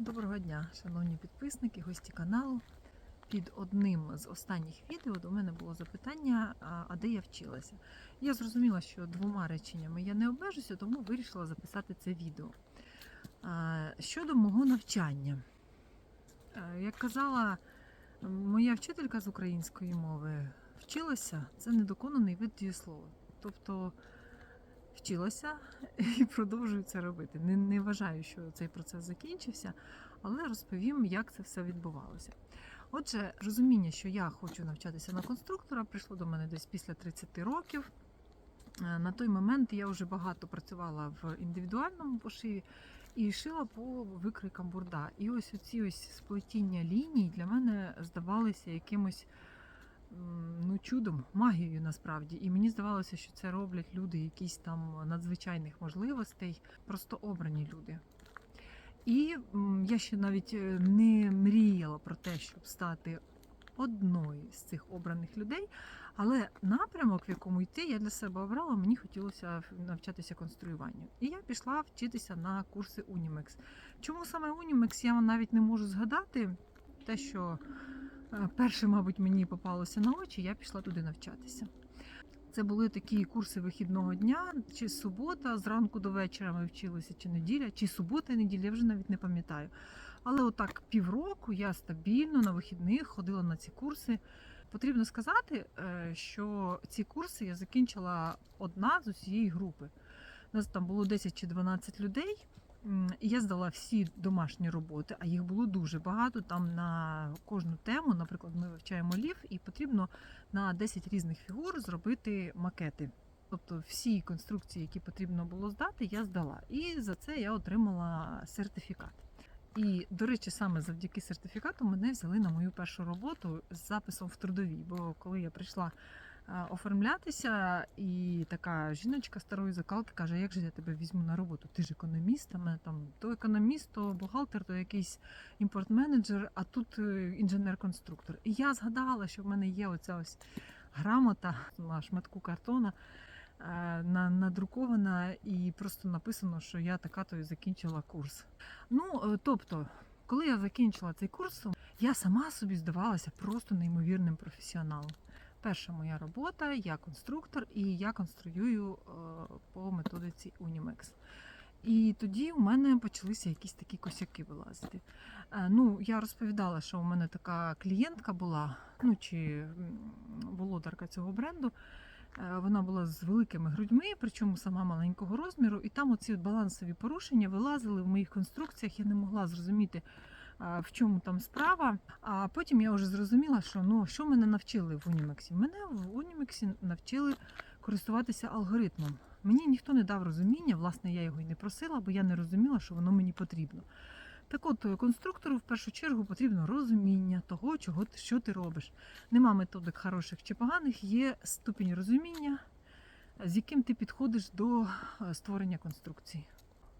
Доброго дня, шановні підписники, гості каналу. Під одним з останніх відео до мене було запитання, а де я вчилася. Я зрозуміла, що двома реченнями я не обмежуся, тому вирішила записати це відео. Щодо мого навчання, Е, як казала моя вчителька з української мови, вчилася це недоконаний вид дієслова. Тобто вчилася і продовжую це робити. Не, не вважаю, що цей процес закінчився, але розповім, як це все відбувалося. Отже, розуміння, що я хочу навчатися на конструктора, прийшло до мене десь після 30 років. Е, На той момент я вже багато працювала в індивідуальному пошиві і шила по викройкам бурда. І ось оці ось сплетіння ліній для мене здавалися якимось ну, чудом, магією насправді. І мені здавалося, що це роблять люди якісь там надзвичайних можливостей, просто обрані люди. І я ще навіть е, не мріяла про те, щоб стати одною з цих обраних людей. Але напрямок, в якому йти, я для себе обрала, мені хотілося навчатися конструюванню. І я пішла вчитися на курси Unimex. Чому саме Unimex, я навіть не можу згадати. Те, що перше, мабуть, мені попалося на очі, я пішла туди навчатися. Це були такі курси вихідного дня, чи субота, зранку до вечора ми вчилися, чи неділя, чи субота і неділя, я вже навіть не пам'ятаю. Але отак півроку я стабільно на вихідних ходила на ці курси. Потрібно сказати, е, що ці курси я закінчила одна з усієї групи. У Нас там було 10 чи 12 людей. Я здала всі домашні роботи, а їх було дуже багато. Там на кожну тему, наприклад, ми вивчаємо лів, і потрібно на 10 різних фігур зробити макети. Тобто всі конструкції, які потрібно було здати, я здала. І за це я отримала сертифікат. І, до речі, саме завдяки сертифікату мене взяли на мою першу роботу з записом в трудовій. Бо коли я прийшла оформлятися, і така жіночка старої закалки каже: Як же я тебе візьму на роботу? Ти ж економіст, а мене там то економіст, то бухгалтер, то якийсь імпорт-менеджер, а тут е, інженер-конструктор. І я згадала, що в мене є оця ось грамота на шматку картона. е, на- Надрукована і просто написано, що я така то і закінчила курс. Ну, е, тобто, коли я закінчила цей курс, я сама собі здавалася просто неймовірним професіоналом. Перша моя робота, я конструктор, і я конструюю е, по методиці Unimex. І тоді у мене почалися якісь такі косяки вилазити. Е, Ну, я розповідала, що у мене така клієнтка була, ну чи володарка цього бренду. Е, Вона була з великими грудьми, причому сама маленького розміру, і там оці балансові порушення вилазили в моїх конструкціях. Я не могла зрозуміти, в чому там справа. А потім я вже зрозуміла, що ну що мене навчили в Унімексі. Мене в Унімексі навчили користуватися алгоритмом. Мені ніхто не дав розуміння, власне, я його й не просила, бо я не розуміла, що воно мені потрібно. Так от, е, конструктору в першу чергу потрібно розуміння того, чого що ти робиш. Нема методик хороших чи поганих, є ступінь розуміння, з яким ти підходиш до е, створення конструкції.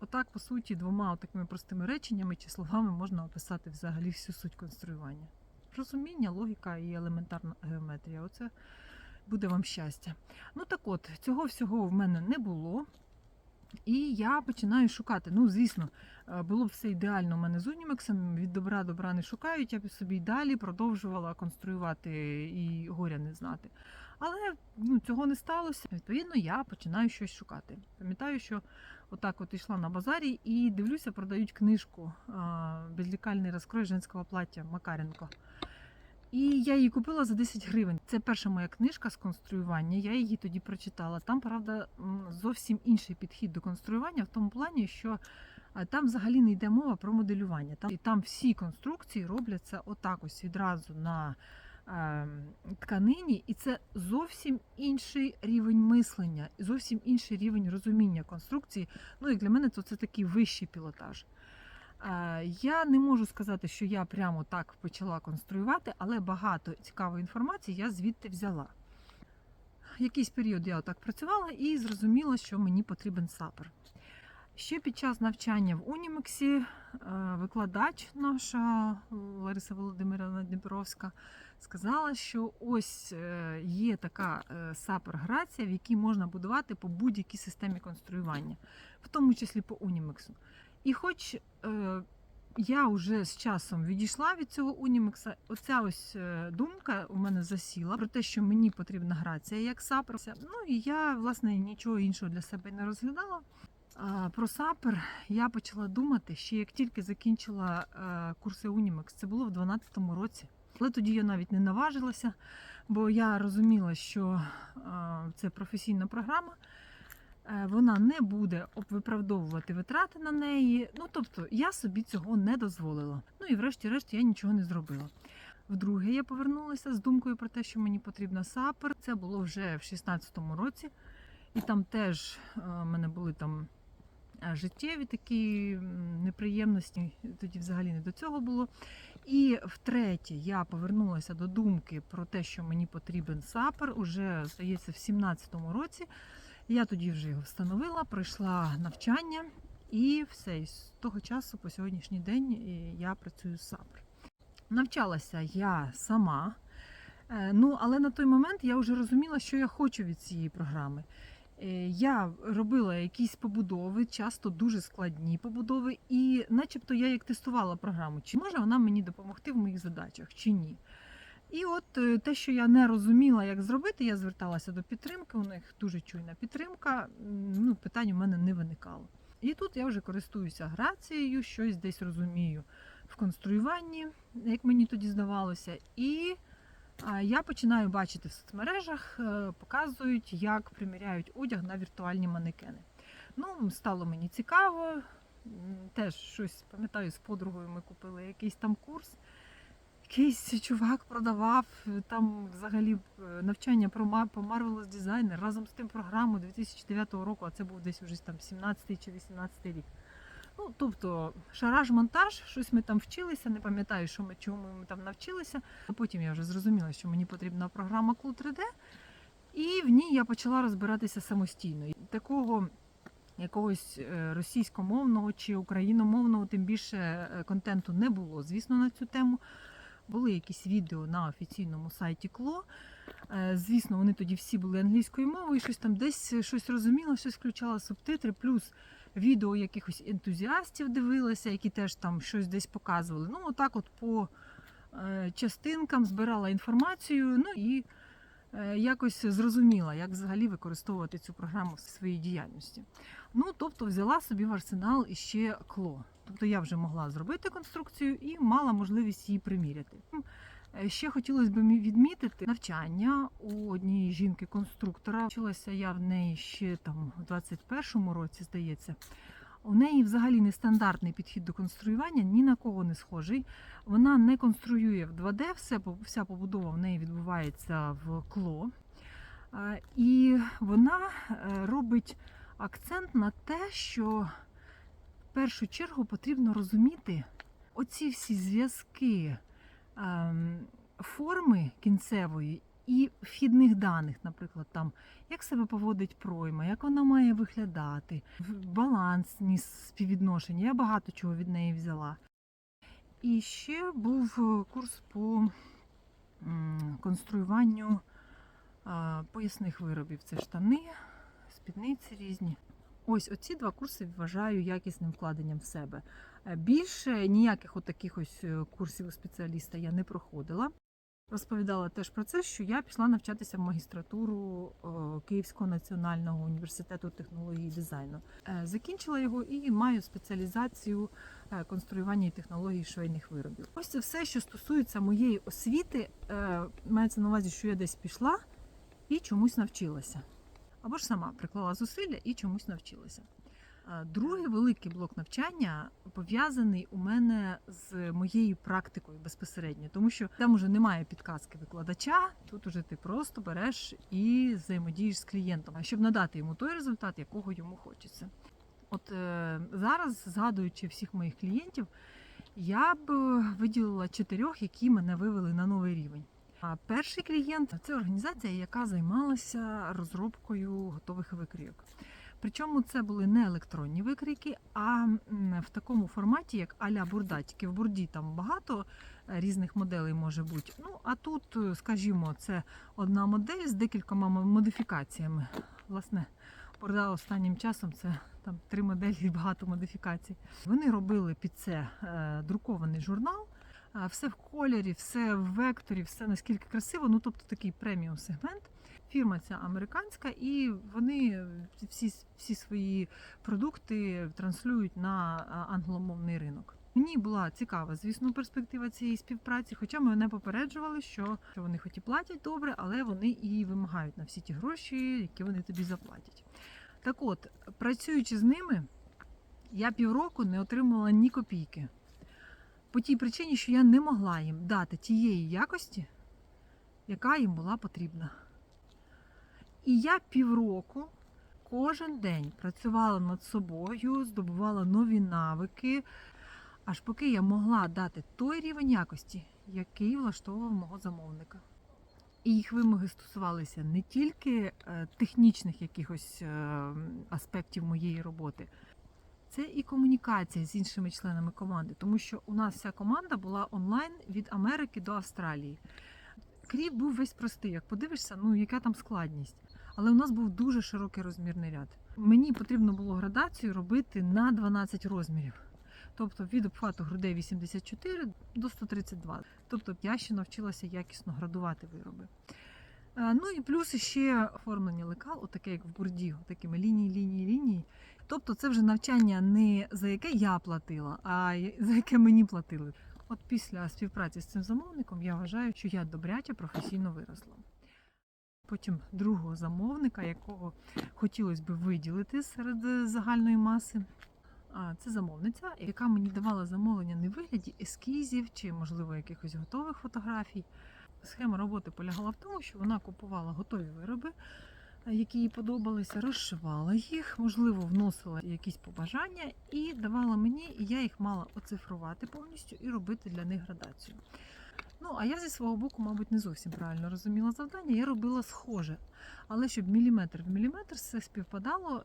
Отак, по суті, двома такими простими реченнями чи словами можна описати взагалі всю суть конструювання. Розуміння, логіка і елементарна геометрія. Оце буде вам щастя. Ну так от, цього всього в мене не було. І я починаю шукати. Ну, звісно, е, було б все ідеально у мене з Унімексом. Від добра добра не шукають. Я б собі й далі продовжувала конструювати і горя не знати. Але ну, цього не сталося. Відповідно, я починаю щось шукати. Пам'ятаю, що отак от йшла на базарі і дивлюся, продають книжку Безлікальний розкрой женського плаття Макаренко. І я її купила за 10 гривень. Це перша моя книжка з конструювання. Я її тоді прочитала. Там, правда, зовсім інший підхід до конструювання, в тому плані, що там взагалі не йде мова про моделювання. Там, і там всі конструкції робляться отак ось відразу на е, тканині, і це зовсім інший рівень мислення, зовсім інший рівень розуміння конструкції. Ну і для мене то це такий вищий пілотаж. Е, Я не можу сказати, що я прямо так почала конструювати, але багато цікавої інформації я звідти взяла. Якийсь період я отак працювала і зрозуміла, що мені потрібен сапер. Ще під час навчання в Унімексі е, викладач наша Лариса Володимирівна Дніпровська сказала, що ось е, є така сапер-грація, в якій можна будувати по будь-якій системі конструювання, в тому числі по Унімексу. І хоч е, я вже з часом відійшла від цього унімекса. Оця ось е, думка у мене засіла про те, що мені потрібна грація як сапер. Ну і я власне нічого іншого для себе не розглядала. Про сапер я почала думати ще як тільки закінчила е, курси Унімекс. Це було в 2012 році. Але тоді я навіть не наважилася, бо я розуміла, що е, це професійна програма. Е, Вона не буде виправдовувати витрати на неї. Ну тобто я собі цього не дозволила. Ну і врешті-решт я нічого не зробила. Вдруге, я повернулася з думкою про те, що мені потрібна сапер. Це було вже в 16-му році, і там теж е, в мене були там е, життєві такі неприємності. Тоді взагалі не до цього було. І втретє, я повернулася до думки про те, що мені потрібен сапер, уже здається, в 17-му році. Я тоді вже його встановила, пройшла навчання і все. І з того часу по сьогоднішній день я працюю з сапер. Навчалася я сама. Е, Ну, але на той момент я вже розуміла, що я хочу від цієї програми. Е, Я робила якісь побудови, часто дуже складні побудови, і начебто я як тестувала програму, чи може вона мені допомогти в моїх задачах, чи ні. І от е, те, що я не розуміла, як зробити, я зверталася до підтримки. У них дуже чуйна підтримка. Ну, питань у мене не виникало. І тут я вже користуюся грацією, щось десь розумію в конструюванні, як мені тоді здавалося. І я починаю бачити в соцмережах, е, показують, як приміряють одяг на віртуальні манекени. Ну, стало мені цікаво. Теж щось пам'ятаю, з подругою ми купили якийсь там курс. Якийсь чувак продавав е, там взагалі е, навчання про Marvelous Designer разом з тим програму 2009 року, а це був десь вже там 17 чи 18 рік. Ну, тобто, шараж-монтаж, щось ми там вчилися, не пам'ятаю, що ми чому ми там навчилися. А Потім я вже зрозуміла, що мені потрібна програма Clue 3D, і в ній я почала розбиратися самостійно. Такого якогось е, російськомовного чи україномовного, тим більше контенту не було, звісно, на цю тему. Були якісь відео на офіційному сайті Кло. Е, Звісно, вони тоді всі були англійською мовою, щось там десь щось розуміла, щось включала субтитри, плюс відео якихось ентузіастів дивилася, які теж там щось десь показували. Ну, отак, от по е, частинкам збирала інформацію, ну і е, якось зрозуміла, як взагалі використовувати цю програму в своїй діяльності. Ну, тобто взяла собі в арсенал іще кло. Тобто я вже могла зробити конструкцію і мала можливість її приміряти. Е, Ще хотілося б відмітити навчання у однієї жінки-конструктора. Вчилася я в неї ще там у 21-му році, здається. У неї взагалі нестандартний підхід до конструювання, ні на кого не схожий. Вона не конструює в 2D, все, вся побудова в неї відбувається в кло. Е, І вона е, робить акцент на те, що в першу чергу потрібно розуміти оці всі зв'язки ем, форми кінцевої і вхідних даних, наприклад, там, як себе поводить пройма, як вона має виглядати, балансні співвідношення. Я багато чого від неї взяла. І ще був е, курс по конструюванню поясних виробів. Це штани, спідниці різні. Ось оці два курси вважаю якісним вкладенням в себе. Е, Більше ніяких от таких ось е, курсів у спеціаліста я не проходила. Розповідала теж про це, що я пішла навчатися в магістратуру е, Київського національного університету технології і дизайну. Закінчила його і маю спеціалізацію конструювання і технологій швейних виробів. Ось це все, що стосується моєї освіти, мається на увазі, що я десь пішла і чомусь навчилася. Або ж сама приклала зусилля і чомусь навчилася. Другий великий блок навчання пов'язаний у мене з моєю практикою безпосередньо, тому що там уже немає підказки викладача. Тут уже ти просто береш і взаємодієш з клієнтом, щоб надати йому той результат, якого йому хочеться. От е, зараз, згадуючи всіх моїх клієнтів, я б виділила чотирьох, які мене вивели на новий рівень. А перший клієнт це організація, яка займалася розробкою готових викрійок. Причому це були не електронні викрійки, а в такому форматі, як аля бурда. Тільки в бурді там багато е, різних моделей може бути. Ну а тут, е, скажімо, це одна модель з декількома модифікаціями. Власне, бурда останнім часом це там три моделі і багато модифікацій. Вони робили під це е, друкований журнал. Все в кольорі, все в векторі, все наскільки красиво. Ну тобто такий преміум сегмент. Фірма ця американська, і вони всі, всі свої продукти транслюють на англомовний ринок. Мені була цікава, звісно, перспектива цієї співпраці, хоча мене попереджували, що вони хоч і платять добре, але вони і вимагають на всі ті гроші, які вони тобі заплатять. Так от, працюючи з ними, я півроку не отримала ні копійки. По тій причині, що я не могла їм дати тієї якості, яка їм була потрібна. І я півроку кожен день працювала над собою, здобувала нові навики, аж поки я могла дати той рівень якості, який влаштовував мого замовника. І їх вимоги стосувалися не тільки е, технічних якихось е, аспектів моєї роботи, це і комунікація з іншими членами команди, тому що у нас вся команда була онлайн від Америки до Австралії. Крів був весь простий. Як подивишся, ну яка там складність. Але у нас був дуже широкий розмірний ряд. Мені потрібно було градацію робити на 12 розмірів. Тобто від обхвату грудей 84 до 132. Тобто я ще навчилася якісно градувати вироби. Ну і плюс ще оформлення лекал, отаке як в бурді, такими лінії, лінії, лінії. Тобто це вже навчання не за яке я платила, а за яке мені платили. От після співпраці з цим замовником я вважаю, що я добряче професійно виросла. Потім другого замовника, якого хотілося б виділити серед загальної маси. Це замовниця, яка мені давала замовлення не вигляді ескізів чи, можливо, якихось готових фотографій. Схема роботи полягала в тому, що вона купувала готові вироби, е, які їй подобалися, розшивала їх, можливо, вносила якісь побажання і давала мені, і я їх мала оцифрувати повністю і робити для них градацію. Ну, а я зі свого боку, мабуть, не зовсім правильно розуміла завдання. Я робила схоже. Але щоб міліметр в міліметр все співпадало,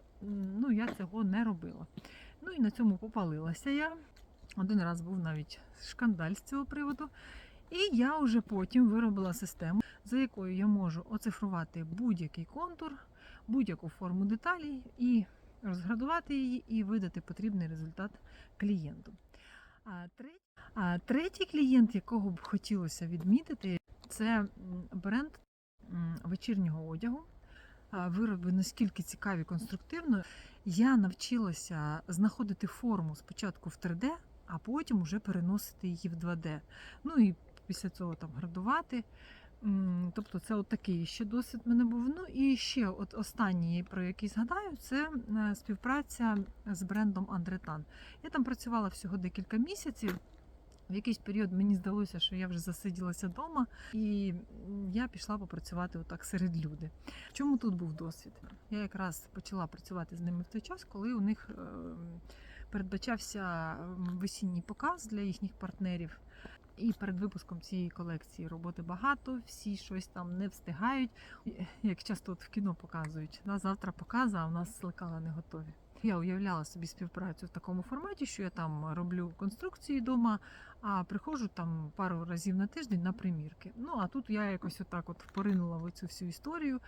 ну я цього не робила. Ну і на цьому попалилася я. Один раз був навіть шкандаль з цього приводу. І я вже потім виробила систему, за якою я можу оцифрувати будь-який контур, будь-яку форму деталей і розградувати її, і видати потрібний результат клієнту. А третій, клієнт, якого б хотілося відмітити, це бренд вечірнього одягу. Вироби наскільки цікаві конструктивно. Я навчилася знаходити форму спочатку в 3D, а потім вже переносити її в 2D. Ну і після цього там градувати. Тобто це от такий ще досвід мене був. Ну і ще от останній, про який згадаю, це е, співпраця з брендом Андретан. Я там працювала всього декілька місяців. В якийсь період мені здалося, що я вже засиділася вдома, і я пішла попрацювати отак серед люди. Чому тут був досвід? Я якраз почала працювати з ними в той час, коли у них е, передбачався весінній показ для їхніх партнерів. І перед випуском цієї колекції роботи багато, всі щось там не встигають. Як часто от в кіно показують, на завтра показа, а у нас лекала не готові. Я уявляла собі співпрацю в такому форматі, що я там роблю конструкції вдома, а приходжу там пару разів на тиждень на примірки. Ну а тут я якось отак от поринула в цю всю історію.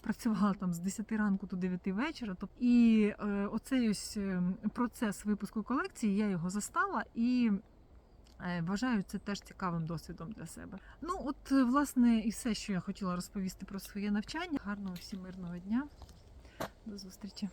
Працювала там з 10 ранку до 9 вечора. І е, оцей ось е, процес випуску колекції я його застала і вважаю це теж цікавим досвідом для себе. Ну, от, е, власне, і все, що я хотіла розповісти про своє навчання. Гарного всім мирного дня. До зустрічі.